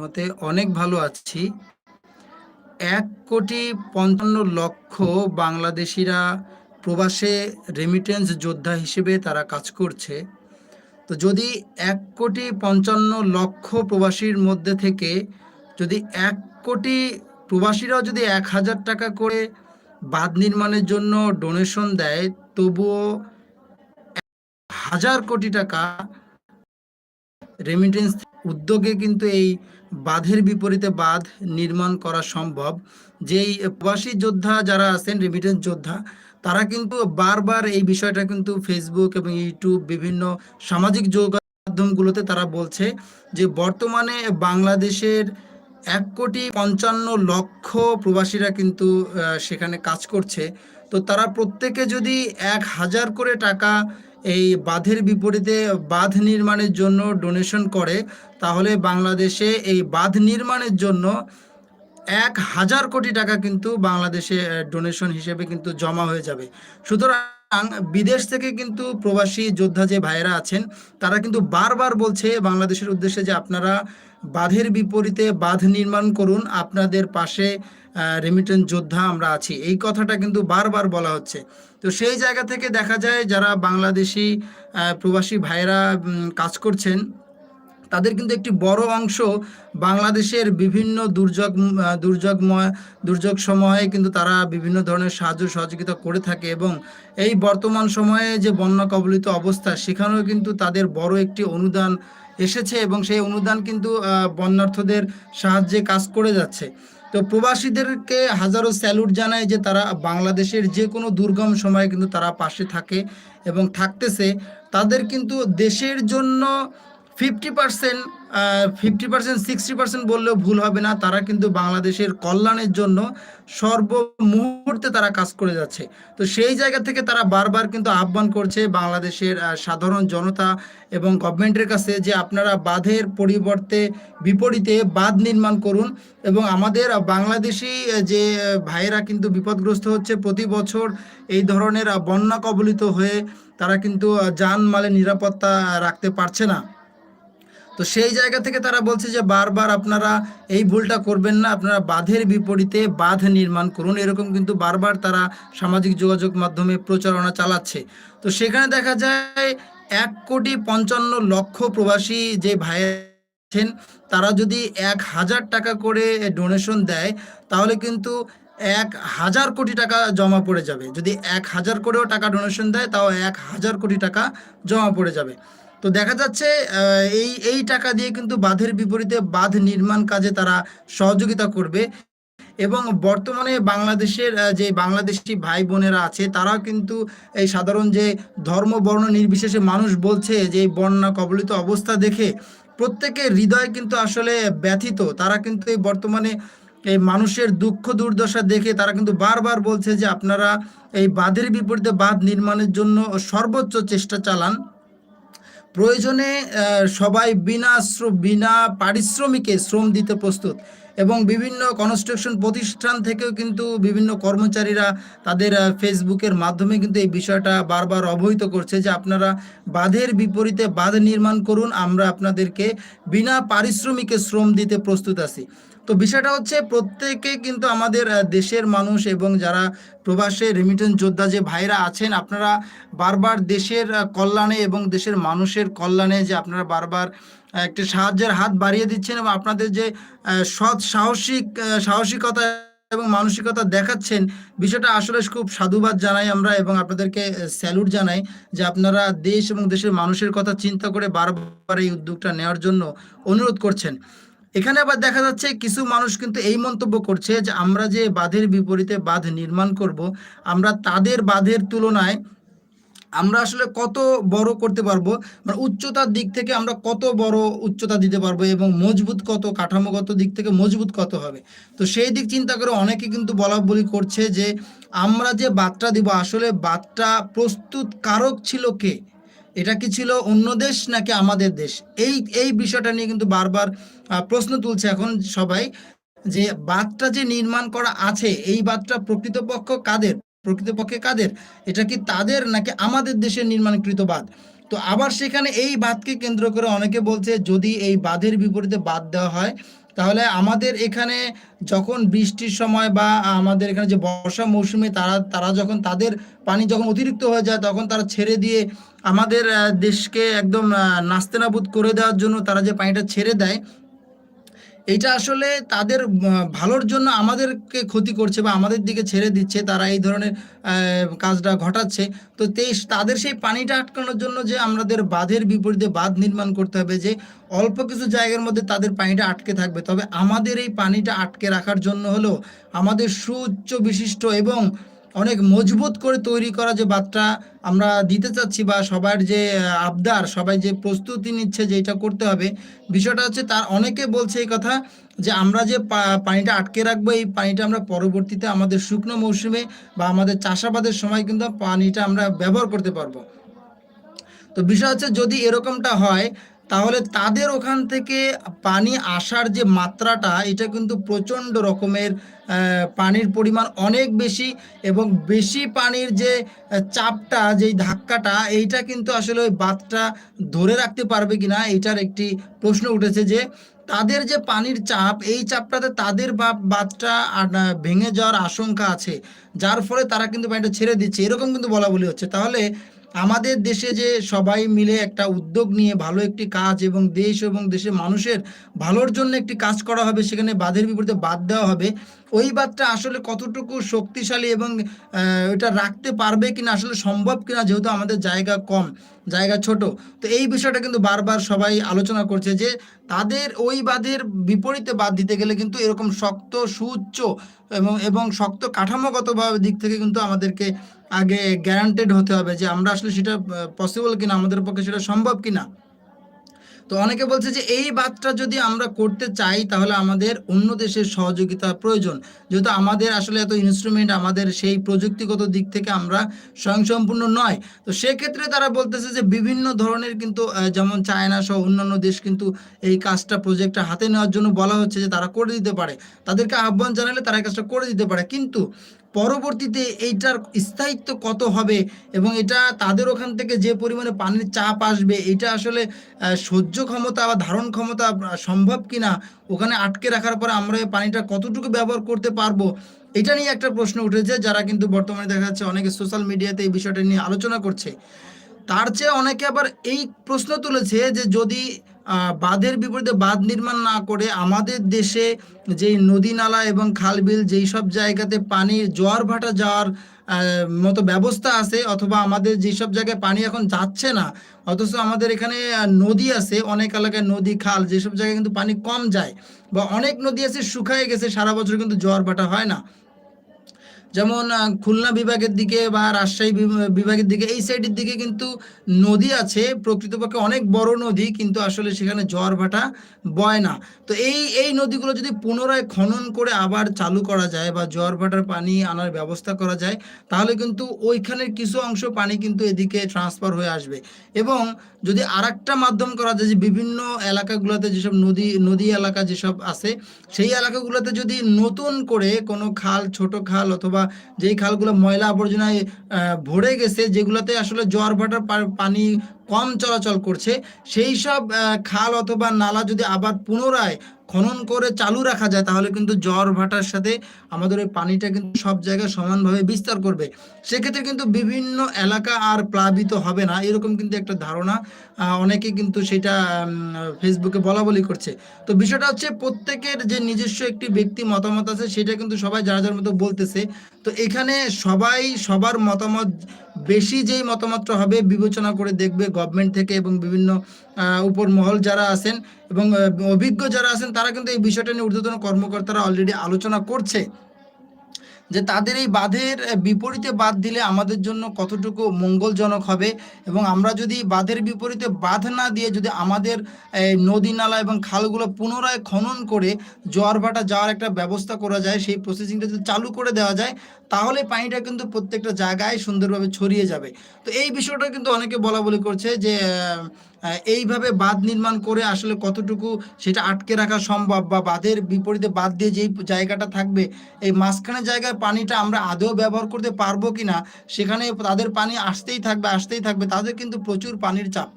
রহমতে অনেক ভালো আছি। এক কোটি পঞ্চান্ন লক্ষ বাংলাদেশিরা প্রবাসে রেমিটেন্স যোদ্ধা হিসেবে তারা কাজ করছে। তো যদি এক কোটি পঞ্চান্ন লক্ষ প্রবাসীর মধ্যে থেকে যদি এক কোটি প্রবাসীরাও যদি এক হাজার টাকা করে বাঁধ নির্মাণের জন্য ডোনেশন দেয়, তবুও হাজার কোটি টাকা রেমিটেন্স উদ্যোগে কিন্তু এই বাঁধের বিপরীতে বাঁধ নির্মাণ করা সম্ভব। যেই প্রবাসী যোদ্ধা যারা আছেন রেমিটেন্স যোদ্ধা, তারা কিন্তু বারবার এই বিষয়টা কিন্তু ফেসবুক এবং ইউটিউব বিভিন্ন সামাজিক যোগাযোগ মাধ্যমগুলোতে তারা বলছে যে, বর্তমানে বাংলাদেশের এক কোটি পঞ্চান্ন লক্ষ প্রবাসীরা কিন্তু সেখানে কাজ করছে। তো তারা প্রত্যেকে যদি এক হাজার করে টাকা এই বাঁধের বিপরীতে বাঁধ নির্মাণের জন্য ডোনেশন করে, তাহলে বাংলাদেশে এই বাঁধ নির্মাণের জন্য এক হাজার কোটি টাকা কিন্তু বাংলাদেশে ডোনেশন হিসেবে কিন্তু জমা হয়ে যাবে। সুতরাং বিদেশ থেকে কিন্তু প্রবাসী যোদ্ধা যে ভাইয়েরা আছেন, তারা কিন্তু বারবার বলছে বাংলাদেশের উদ্দেশ্যে যে আপনারা বাঁধের বিপরীতে বাঁধ নির্মাণ করুন, আপনাদের পাশে রেমিটেন্স যোদ্ধা আমরা আছি। এই কথাটা কিন্তু বারবার বলা হচ্ছে। তো সেই জায়গা থেকে দেখা যায় যারা বাংলাদেশি প্রবাসী ভাইয়েরা কাজ করছেন তাদের কিন্তু একটি বড় অংশ বাংলাদেশের বিভিন্ন দুর্যোগ দুর্যোগময়, দুর্যোগ সময়ে কিন্তু তারা বিভিন্ন ধরনের সাহায্য সহযোগিতা করে থাকে এবং এই বর্তমান সময়ে যে বন্যা কবলিত অবস্থা, সেখানেও কিন্তু তাদের বড় একটি অনুদান এসেছে এবং সেই অনুদান কিন্তু বন্যার্থদের সাহায্যে কাজ করে যাচ্ছে। তো প্রবাসীদেরকে হাজারো স্যালুট জানায় যে তারা বাংলাদেশের যে কোনো দুর্গম সময়ে কিন্তু তারা পাশে থাকে এবং থাকতেছে। তাদের কিন্তু দেশের জন্য fifty percent fifty percent sixty percent বললেও ভুল হবে না। তারা কিন্তু বাংলাদেশের কল্যাণের জন্য সর্বমুহূর্তে তারা কাজ করে যাচ্ছে। তো সেই জায়গা থেকে তারা বারবার কিন্তু আহ্বান করছে বাংলাদেশের সাধারণ জনতা এবং গভর্নমেন্টের কাছে যে আপনারা বাঁধের পরিবর্তে বিপরীতে বাঁধ নির্মাণ করুন এবং আমাদের বাংলাদেশি যে ভাইয়েরা কিন্তু বিপদগ্রস্ত হচ্ছে প্রতি বছর এই ধরনের বন্যা কবলিত হয়ে তারা কিন্তু আহ, জানমালের নিরাপত্তা রাখতে পারছে না। তো সেই জায়গা থেকে তারা বলছে যে বারবার আপনারা এই ভুলটা করবেন না, আপনারা বাঁধের বিপরীতে বাঁধ নির্মাণ করুন। এরকম কিন্তু বারবার তারা সামাজিক যোগাযোগ মাধ্যমে প্রচারণা চালাচ্ছে। তো সেখানে দেখা যায় এক কোটি পঞ্চান্ন লক্ষ প্রবাসী যে ভাই তারা যদি এক হাজার টাকা করে ডোনেশন দেয়, তাহলে কিন্তু এক হাজার কোটি টাকা জমা পড়ে যাবে। যদি এক হাজার করেও টাকা ডোনেশন দেয়, তাও এক হাজার কোটি টাকা জমা পড়ে যাবে। তো দেখা যাচ্ছে এই এই টাকা দিয়ে কিন্তু বাঁধের বিপরীতে বাঁধ নির্মাণ কাজে তারা সহযোগিতা করবে। এবং বর্তমানে বাংলাদেশের যে বাংলাদেশি ভাই বোনেরা আছে, তারাও কিন্তু এই সাধারণ যে ধর্ম, বর্ণ নির্বিশেষে মানুষ বলছে যে বন্যা কবলিত অবস্থা দেখে প্রত্যেকের হৃদয় কিন্তু আসলে ব্যথিত। তারা কিন্তু এই বর্তমানে এই মানুষের দুঃখ, দুর্দশা দেখে তারা কিন্তু বারবার বলছে যে আপনারা এই বাঁধের বিপরীতে বাঁধ নির্মাণের জন্য সর্বোচ্চ চেষ্টা চালান। প্রয়োজনে সবাই বিনা বিনা পারিশ্রমিকে শ্রম দিতে প্রস্তুত এবং বিভিন্ন কনস্ট্রাকশন প্রতিষ্ঠান থেকেও কিন্তু বিভিন্ন কর্মচারীরা তাদের ফেসবুকের মাধ্যমে কিন্তু এই বিষয়টা বারবার অবহিত করছে যে আপনারা বাঁধের বিপরীতে বাঁধ নির্মাণ করুন, আমরা আপনাদেরকে বিনা পারিশ্রমিকে শ্রম দিতে প্রস্তুত আছি। তো বিষয়টা হচ্ছে প্রত্যেকে কিন্তু আমাদের দেশের মানুষ এবং যারা প্রবাসে রেমিটেন্স যোদ্ধা যে ভাইরা আছেন, আপনারা বারবার দেশের কল্যাণে এবং দেশের মানুষের কল্যাণে যে আপনারা বারবার একটি সাহায্যের হাত বাড়িয়ে দিচ্ছেন এবং আপনাদের যে সৎ সাহসিক সাহসিকতা এবং মানসিকতা দেখাচ্ছেন, বিষয়টা আসলে খুব সাধুবাদ জানাই আমরা এবং আপনাদেরকে স্যালুট জানাই যে আপনারা দেশ এবং দেশের মানুষের কথা চিন্তা করে বারবার এই উদ্যোগটা নেওয়ার জন্য অনুরোধ করছেন। এখানে আবার দেখা যাচ্ছে কিছু মানুষ কিন্তু এই মন্তব্য করছে যে আমরা যে বাঁধের বিপরীতে বাঁধ নির্মাণ করব, আমরা তাদের বাঁধের তুলনায় আমরা আসলে কত বড় করতে পারব? মানে উচ্চতার দিক থেকে আমরা কত বড় উচ্চতা দিতে পারব এবং মজবুত কত, কাঠামোগত দিক থেকে মজবুত কত হবে? তো সেই দিক চিন্তা করে অনেকে কিন্তু বলা বলি করছে যে আমরা যে বাদটা দিব, আসলে বাদটা প্রস্তুত কারক ছিল কে? এটা কি ছিল অন্য দেশ নাকি আমাদের দেশ? এই এই বিষয়টা নিয়ে কিন্তু বারবার প্রশ্ন তুলছে এখন সবাই যে বাঁধটা যে নির্মাণ করা আছে, এই বাঁধটা প্রকৃতপক্ষ কাদের? প্রকৃতপক্ষে কাদের? এটা কি তাদের নাকি আমাদের দেশের নির্মাণকৃত বাঁধ? তো আবার সেখানে এই বাঁধকে কেন্দ্র করে অনেকে বলছে যদি এই বাঁধের বিপরীতে বাদ দেওয়া হয়, তাহলে আমাদের এখানে যখন বৃষ্টির সময় বা আমাদের এখানে যে বর্ষা মৌসুমে তারা তারা যখন তাদের পানি যখন অতিরিক্ত হয়ে যায়, তখন তারা ছেড়ে দিয়ে আমাদের দেশকে একদম নাস্তেনাবুদ করে দেওয়ার জন্য তারা যে পানিটা ছেড়ে দেয় এটা আসলে তাদের ভালোর জন্য আমাদেরকে ক্ষতি করছে বা আমাদের দিকে ছেড়ে দিচ্ছে, তারা এই ধরনের কাজটা ঘটাচ্ছে। তো তেইশ, তাদের সেই পানিটা আটকানোর জন্য যে আমাদের বাঁধের বিপরীতে বাঁধ নির্মাণ করতে হবে যে অল্প কিছু জায়গার মধ্যে তাদের পানিটা আটকে থাকবে। তবে আমাদের এই পানিটা আটকে রাখার জন্য হলো আমাদের সুউচ্চ বিশিষ্ট এবং অনেক মজবুত করে তৈরি করা যে বাঁধটা আমরা দিতে চাচ্ছি বা সবার যে আবদার, সবাই যে প্রস্তুতি নিচ্ছে যে এটা করতে হবে, বিষয়টা হচ্ছে তার অনেকে বলছে এই কথা যে আমরা যে পানিটা আটকে রাখব, এই পানিটা আমরা পরবর্তীতে আমাদের শুকনো মৌসুমে বা আমাদের চাষাবাদের সময় কিন্তু পানিটা আমরা ব্যবহার করতে পারব। তো বিষয় হচ্ছে যদি এরকমটা হয় তাহলে তাদের ওখান থেকে পানি আসার যে মাত্রাটা, এটা কিন্তু প্রচণ্ড রকমের পানির পরিমাণ অনেক বেশি এবং বেশি পানির যে চাপটা, যেই ধাক্কাটা, এইটা কিন্তু আসলে ওই বাঁধটা ধরে রাখতে পারবে কিনা এইটার একটি প্রশ্ন উঠেছে যে, তাদের যে পানির চাপ, এই চাপটাতে তাদের বা বাঁধটা আ- ভেঙে যাওয়ার আশঙ্কা আছে। যার ফলে তারা কিন্তু পানিটা ছেড়ে দিচ্ছে। এরকম কিন্তু বলা বলি হচ্ছে। তাহলে আমাদের দেশে যে সবাই মিলে একটা উদ্যোগ নিয়ে ভালো একটি কাজ এবং দেশ এবং দেশের মানুষের ভালোর জন্য একটি কাজ করা হবে, সেখানে বাদের বিপরীতে বাদ দেওয়া হবে, ওই বাদটা আসলে কতটুকু শক্তিশালী এবং ওটা রাখতে পারবে কিনা, আসলে সম্ভব কিনা যেহেতু আমাদের জায়গা কম। জায়গা ছোট। তো এই বিষয়টা কিন্তু বারবার সবাই আলোচনা করছে যে তাদের ওই বাদের বিপরীতে বাদ দিতে গেলে কিন্তু এরকম শক্ত সুউচ্চ এবং এবং শক্ত কাঠামোগতভাবে দিক থেকে কিন্তু আমাদেরকে আগে গ্যারান্টেড হতে হবে যে আমরা আসলে সেটা পসিবল কিনা, আমাদের পক্ষে সেটা সম্ভব কিনা। তো অনেকে বলছে যে এই বাতটা যদি আমরা করতে চাই, তাহলে আমাদের অন্য দেশের সহযোগিতা প্রয়োজন। যেহেতু আমাদের আসলে এত ইনস্ট্রুমেন্ট আমাদের সেই প্রযুক্তিগত দিক থেকে আমরা স্বয়ংসম্পূর্ণ নয়। তো সেক্ষেত্রে তারা বলতেছে যে বিভিন্ন ধরনের কিন্তু যেমন চায়না সহ অন্যান্য দেশ কিন্তু এই কাজটা প্রজেক্টটা হাতে নেওয়ার জন্য বলা হচ্ছে যে তারা করে দিতে পারে। তাদেরকে আহ্বান জানালে তারা কাজটা করে দিতে পারে। কিন্তু পরবর্তীতে এইটার স্থায়িত্ব কত হবে এবং এটা তাদের ওখান থেকে যে পরিমাণে পানির চাপ আসবে, এটা আসলে সহ্য ক্ষমতা বা ধারণ ক্ষমতা সম্ভব কিনা, ওখানে আটকে রাখার পরে আমরা এই পানিটা কতটুকু ব্যবহার করতে পারব, এটা নিয়ে একটা প্রশ্ন উঠেছে যারা কিন্তু বর্তমানে দেখা যাচ্ছে অনেকে সোশ্যাল মিডিয়াতে এই বিষয়টা নিয়ে আলোচনা করছে। তার চেয়ে অনেকে আবার এই প্রশ্ন তুলেছে যে যদি বাঁধের বিপরীতে বাঁধ নির্মাণ না করে আমাদের দেশে যেই নদী নালা এবং খালবিল, যেই সব জায়গাতে পানির জোয়ার ভাটা যাওয়ার মতো ব্যবস্থা আছে, অথবা আমাদের যেসব জায়গায় পানি এখন যাচ্ছে না, অথচ আমাদের এখানে নদী আছে, অনেক এলাকায় নদী, খাল, যেসব জায়গায় কিন্তু পানি কম যায়, বা অনেক নদী আছে শুকায় গেছে, সারা বছর কিন্তু জোয়ার ভাটা হয় না। যেমন খুলনা বিভাগের দিকে বা রাজশাহী বিভ- বিভাগের দিকে, এই সাইডের দিকে কিন্তু নদী আছে, প্রকৃতপক্ষে অনেক বড় নদী, কিন্তু আসলে সেখানে জোয়ার ভাটা বয় না। তো এই এই নদীগুলো যদি পুনরায় খনন করে আবার চালু করা যায় বা জোয়ার ভাটার পানি আনার ব্যবস্থা করা যায়, তাহলে কিন্তু ওইখানের কিছু অংশ পানি কিন্তু এদিকে ট্রান্সফার হয়ে আসবে। এবং যদি আরেকটা মাধ্যম করা যায়, যে বিভিন্ন এলাকাগুলোতে যেসব নদী নদী এলাকা যেসব আছে, সেই এলাকাগুলোতে যদি নতুন করে কোনো খাল, ছোট খাল অথবা যেই খালগুলো ময়লা আবর্জনায় ভরে গেছে, যেগুলোতে আসলে জোয়ার ভাটার পানি কম চলাচল করছে, সেই সব খাল অথবা নালা যদি আবার পুনরায় খনন করে চালু রাখা যায়, তাহলে কিন্তু জ্বর, ভাটার সাথে আমাদের ওই পানিটা কিন্তু সব জায়গায় সমানভাবে বিস্তার করবে। সেক্ষেত্রে কিন্তু বিভিন্ন এলাকা আর প্লাবিত হবে না, এরকম কিন্তু একটা ধারণা অনেকে কিন্তু সেটা ফেসবুকে বলা বলি করছে। তো বিষয়টা হচ্ছে প্রত্যেকের যে নিজস্ব একটি ব্যক্তি মতামত আছে, সেটা কিন্তু সবাই যার যার মতো বলতেছে। তো এখানে সবাই, সবার মতামত, বেশি যেই মতামতটা হবে বিবেচনা করে দেখবে গভর্নমেন্ট থেকে এবং বিভিন্ন উপর মহল যারা আছেন এবং অভিজ্ঞ যারা আছেন, তারা কিন্তু এই বিষয়টা নিয়ে ঊর্ধ্বতন কর্মকর্তারা অলরেডি আলোচনা করছে যে তাদের এই বাঁধের বিপরীতে বাঁধ দিলে আমাদের জন্য কতটুকু মঙ্গলজনক হবে এবং আমরা যদি বাঁধের বিপরীতে বাঁধ না দিয়ে যদি আমাদের নদী নালা এবং খালগুলো পুনরায় খনন করে জোয়ার ভাটা যাওয়ার একটা ব্যবস্থা করা যায়, সেই প্রসেসিংটা যদি চালু করে দেওয়া যায়, তাহলে পানিটা কিন্তু প্রত্যেকটা জায়গায় সুন্দরভাবে ছড়িয়ে যাবে। তো এই বিষয়টা কিন্তু অনেকে বলা বলি করছে যে এইভাবে বাঁধ নির্মাণ করে আসলে কতটুকু সেটা আটকে রাখা সম্ভব বা বাঁধের বিপরীতে বাঁধ দিয়ে যেই জায়গাটা থাকবে, এই মাঝখানে জায়গায় পানিটা আমরা আদৌ ব্যবহার করতে পারব কি না সেখানে তাদের পানি আসতেই থাকবে আসতেই থাকবে, তাদের কিন্তু প্রচুর পানির চাপ।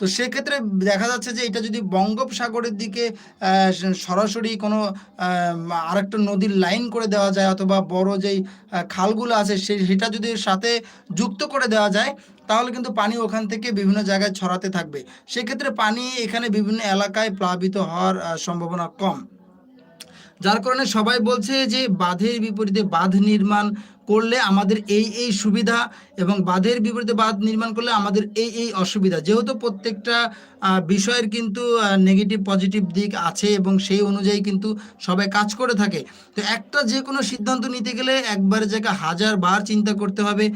তো সেক্ষেত্রে দেখা যাচ্ছে যে এটা যদি বঙ্গোপসাগরের দিকে সরাসরি কোনো আরেকটা নদীর লাইন করে দেওয়া যায় অথবা বড় যেই খালগুলো আছে সেটা যদি সাথে যুক্ত করে দেওয়া যায় তাহলে কিন্তু পানি ওখান থেকে বিভিন্ন জায়গায় ছড়াতে থাকবে। সেক্ষেত্রে পানি এখানে বিভিন্ন এলাকায় প্লাবিত হওয়ার সম্ভাবনা কম। যার কারণে সবাই বলছে যে, বাঁধের বিপরীতে বাঁধ নির্মাণ করলে আমাদের এই এই সুবিধা এবং বাঁধের বিপরীতে বাঁধ নির্মাণ করলে আমাদের এই এই অসুবিধা। যেহেতু প্রত্যেকটা বিষয়ের কিন্তু নেগেটিভ পজিটিভ দিক আছে এবং সেই অনুযায়ী কিন্তু সবাই কাজ করে থাকে। তো একটা যে কোনো সিদ্ধান্ত নিতে গেলে একবার জায়গা হাজার বার চিন্তা করতে হবে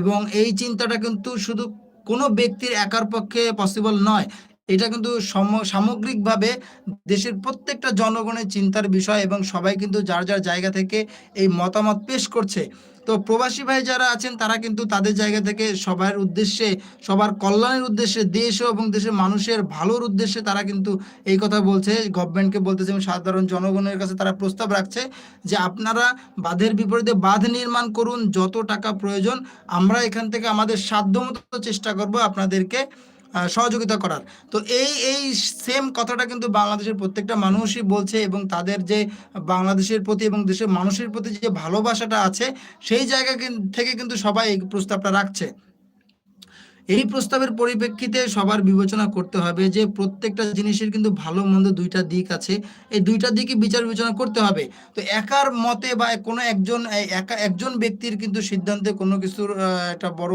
এবং এই চিন্তাটা কিন্তু শুধু কোনো ব্যক্তির একার পক্ষে পসিবল নয়। এটা কিন্তু সম- সামগ্রিকভাবে দেশের প্রত্যেকটা জনগণের চিন্তার বিষয় এবং সবাই কিন্তু যার যার জায়গা থেকে এই মতামত পেশ করছে। তো প্রবাসী ভাই যারা আছেন, তারা কিন্তু তাদের জায়গা থেকে সবার উদ্দেশ্যে, সবার কল্যাণের উদ্দেশ্যে দেশ এবং দেশের মানুষের ভালোর উদ্দেশ্যে তারা কিন্তু এই কথা বলছে। গভর্নমেন্টকে বলতেছে এবং সাধারণ জনগণের কাছে তারা প্রস্তাব রাখছে যে আপনারা বাঁধের বিপরীতে বাঁধ নির্মাণ করুন, যত টাকা প্রয়োজন, আমরা এখান থেকে আমাদের সাধ্যমতো চেষ্টা করব আপনাদেরকে সহযোগিতা করার। তো এই এই সেম কথাটা কিন্তু বাংলাদেশের প্রত্যেকটা মানুষই বলছে এবং তাদের যে বাংলাদেশের প্রতি এবং দেশের মানুষের প্রতি যে ভালোবাসাটা আছে, সেই জায়গা থেকে কিন্তু সবাই এই প্রস্তাবটা রাখছে। এই প্রস্তাবের পরিপ্রেক্ষিতে সবার বিবেচনা করতে হবে যে প্রত্যেকটা জিনিসের কিন্তু ভালো মন্দ দুইটা দিক আছে। এই দুইটা দিকই বিচার বিবেচনা করতে হবে। তো একার মতে বা কোনো একজন একা, একজন ব্যক্তির কিন্তু সিদ্ধান্তে কোনো কিছুর একটা বড়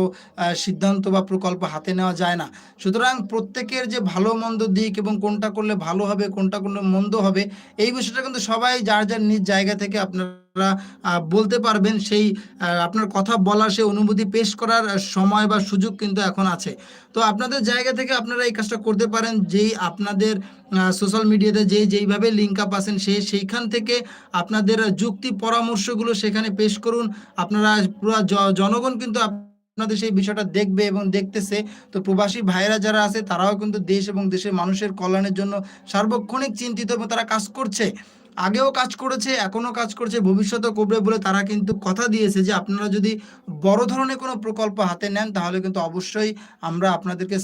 সিদ্ধান্ত বা প্রকল্প হাতে নেওয়া যায় না। সুতরাং প্রত্যেকের যে ভালো মন্দ দিক এবং কোনটা করলে ভালো হবে, কোনটা করলে মন্দ হবে, এই বিষয়টা কিন্তু সবাই যার যার নিজ জায়গা থেকে আপনারা আহ, বলতে পারবেন সেই আপনার কথা বলার সেই অনুভূতি পেশ করার সময় বা সুযোগ কিন্তু এখন আছে। তো আপনাদের জায়গা থেকে আপনারা এই কাজটা করতে পারেন যেই আপনাদের সোশ্যাল মিডিয়াতে যে যেইভাবে লিঙ্ক আপ আছেন সেই সেইখান থেকে আপনাদের যুক্তি পরামর্শগুলো সেখানে পেশ করুন। আপনারা পুরো জনগণ কিন্তু আপনাদের সেই বিষয়টা দেখবে এবং দেখতেছে। তো প্রবাসী ভাইরা যারা আছে তারাও কিন্তু দেশ এবং দেশের মানুষের কল্যাণের জন্য সার্বক্ষণিক চিন্তিত এবং তারা কাজ করছে। আগেও কাজ করেছে, এখনও কাজ করছে, ভবিষ্যতেও করবে বলে তারা কিন্তু কথা দিয়েছে যে আপনারা যদি বড় ধরনের কোনো প্রকল্প হাতে নেন তাহলে কিন্তু অবশ্যই আমরা আপনাদেরকে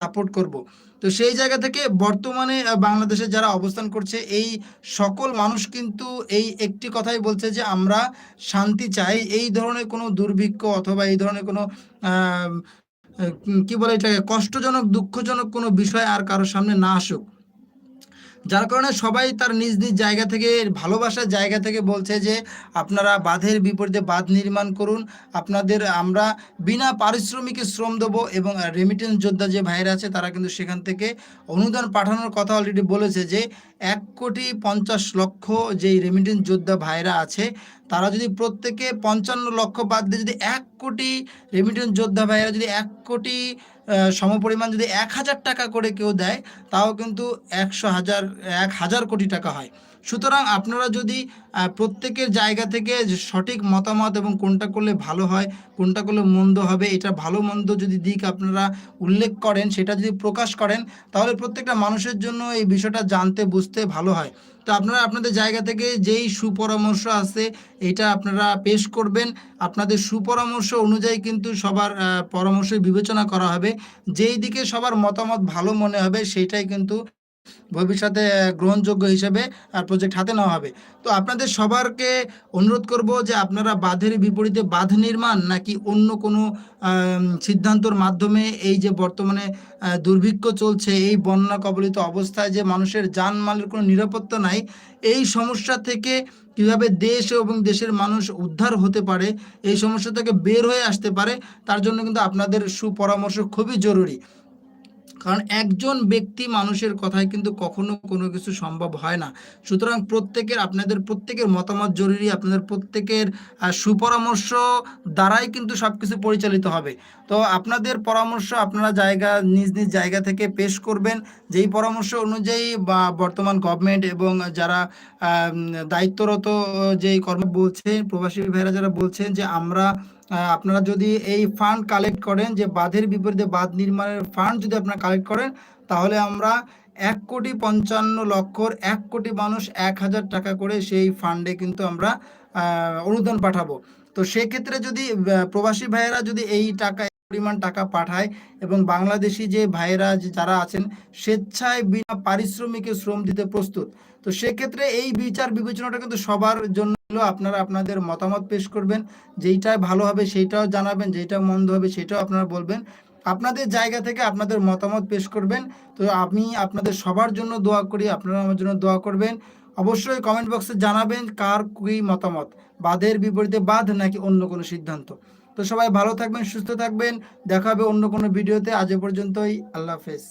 সাপোর্ট করব। তো সেই জায়গা থেকে বর্তমানে বাংলাদেশে যারা অবস্থান করছে, এই সকল মানুষ কিন্তু এই একটি কথাই বলছে যে আমরা শান্তি চাই। এই ধরনের কোনো দুর্ভিক্ষ অথবা এই ধরনের কোনো কি বলে এটাকে, কষ্টজনক, দুঃখজনক কোনো বিষয় আর কারোর সামনে না আসুক। যার কারণে সবাই তার নিজ নিজ জায়গা থেকে, ভালোবাসার জায়গা থেকে বলছে যে, আপনারা বাঁধের বিপরীতে বাঁধ নির্মাণ করুন। আপনাদের আমরা বিনা পারিশ্রমিকে শ্রম দেবো এবং রেমিটেন্স যোদ্ধা যে ভাইরা আছে, তারা কিন্তু সেখান থেকে অনুদান পাঠানোর কথা অলরেডি বলেছে যে, এক কোটি পঞ্চাশ লক্ষ যেই রেমিটেন্স যোদ্ধা ভাইরা আছে, তারা যদি প্রত্যেকে পঞ্চান্ন লক্ষ বাদ দিয়ে যদি এক কোটি রেমিটেন্স যোদ্ধা ভাইরা যদি এক কোটি সমপরিমাণ যদি এক হাজার টাকা করে কেউ দেয়, তাও কিন্তু একশো হাজার, এক হাজার কোটি টাকা হয়। সুতরাং আপনারা যদি প্রত্যেকের জায়গা থেকে সঠিক মতামত এবং কোনটা করলে ভালো হয়, কোনটা করলে মন্দ হবে, এটা ভালো মন্দ যদি দিক আপনারা উল্লেখ করেন, সেটা যদি প্রকাশ করেন, তাহলে প্রত্যেকটা মানুষের জন্য এই বিষয়টা জানতে, বুঝতে ভালো হয়। তো আপনারা আপনাদের জায়গা থেকে যেই সুপরামর্শ আছে, এটা আপনারা পেশ করবেন। আপনাদের সুপরামর্শ অনুযায়ী কিন্তু সবার পরামর্শ বিবেচনা করা হবে। যেই দিকে সবার মতামত ভালো মনে হবে সেইটাই কিন্তু ভবিষ্যতে গ্রহণযোগ্য হিসেবে প্রজেক্ট হাতে নেওয়া হবে। তো আপনাদের সবারকে অনুরোধ করব যে আপনারা বাঁধের বিপরীতে বাঁধ নির্মাণ নাকি অন্য কোনো সিদ্ধান্তর মাধ্যমে এই যে বর্তমানে দুর্ভিক্ষ চলছে, এই বন্যা কবলিত অবস্থায় যে মানুষের জানমালের কোনো নিরাপত্তা নাই, এই সমস্যা থেকে কীভাবে দেশ এবং দেশের মানুষ উদ্ধার হতে পারে, এই সমস্যা থেকে বের হয়ে আসতে পারে, তার জন্য কিন্তু আপনাদের সুপরামর্শ খুবই জরুরি। কারণ একজন ব্যক্তি মানুষের কথায় কিন্তু কখনো কোনো কিছু সম্ভব হয় না। সুতরাং প্রত্যেকের, আপনাদের প্রত্যেকের মতামত জরুরি, আপনাদের প্রত্যেকের সুপরামর্শ দ্বারাই কিন্তু সব কিছু পরিচালিত হবে। তো আপনাদের পরামর্শ আপনারা জায়গা, নিজ নিজ জায়গা থেকে পেশ করবেন। যেই পরামর্শ অনুযায়ী বা বর্তমান গভর্নমেন্ট এবং যারা দায়িত্বরত যেই কর্ম বলছে প্রবাসী ভাইরা যারা বলছেন যে আমরা আপনারা যদি এই ফান্ড কালেক্ট করেন, যে বাঁধের বিপরীতে বাঁধ নির্মাণের ফান্ড যদি আপনারা কালেক্ট করেন, তাহলে আমরা এক কোটি পঞ্চান্ন লক্ষর এক কোটি মানুষ এক হাজার টাকা করে সেই ফান্ডে কিন্তু আমরা অনুদান পাঠাবো। তো সেক্ষেত্রে যদি প্রবাসী ভাইয়েরা যদি এই টাকা পরিমাণ টাকা পাঠায় এবং বাংলাদেশি যে ভাইয়েরা যারা আছেন, স্বেচ্ছায় বিনা পারিশ্রমিকে শ্রম দিতে প্রস্তুত। তো সেক্ষেত্রে এই বিচার বিবেচনাটা কিন্তু সবার জন্য আপনারা আপনাদের মতামত পেশ করবেন, যেইটা ভালো হবে সেইটাও জানাবেন যেটা মন্দ হবে সেটাও আপনারা বলবেন। আপনাদের জায়গা থেকে আপনাদের মতামত পেশ করবেন। তো আমি আপনাদের সবার জন্য দোয়া করি, আপনারা আমার জন্য দোয়া করবেন। অবশ্যই কমেন্ট বক্সে জানাবেন কার কি মতামত বাদের বিপরীতে বাদ নাকি অন্য কোনো সিদ্ধান্ত। তো সবাই ভালো থাকবেন, সুস্থ থাকবেন। দেখা হবে অন্য কোনো ভিডিওতে। আজ পর্যন্তই, আল্লাহ হাফেজ।